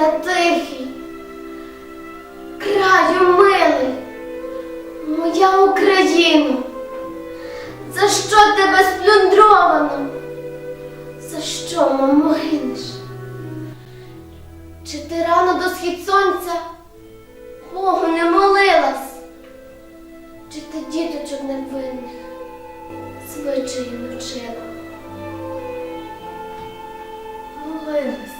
я тихий, краю милий, моя Україна, за що тебе сплюндровано? За що, мамо, гинеш? Чи ти рано до схід сонця Богу не молилась? Чи ти діточок невинних звичаї навчила? Молилась,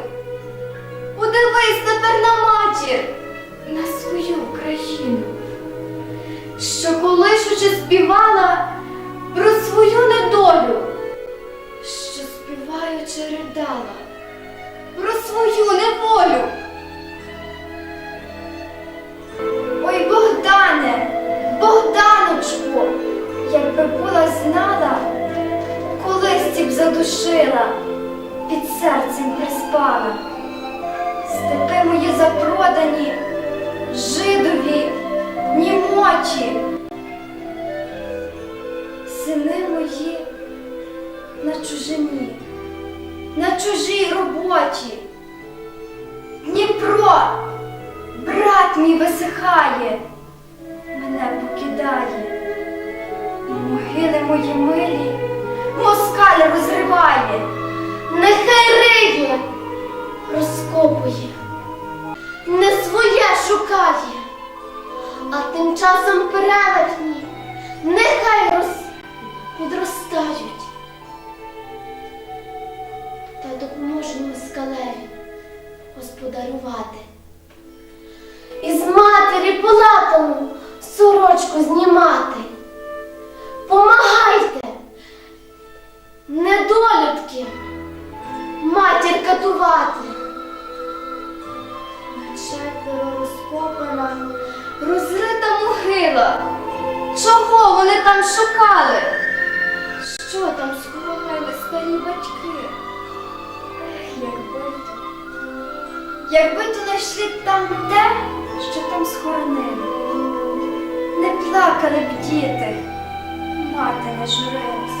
Колишучи співала про свою недолю, що співаючи ридала про свою неволю. Ой, Богдане, Богданочку, якби була знала, колись ті б задушила, під серцем приспала. Степи мої запродані, жидові, чужині, на чужій роботі. Дніпро, брат мій висихає, мене покидає, і могили мої милі москаль розриває. Нехай риє, розкопує, не своє шукає, а тим часом перевертні нехай роз... підростають. Та допоможемо москалеві господарювати. Із матері полатану сорочку знімати. Помагайте, недолюдки матір катувати. На четверо розкопана, розрита могила. Чого вони там шукали? Що там сховали старі батьки? Якби то знайшли там те, що там схоронили. Не плакали б діти, мати не журилась.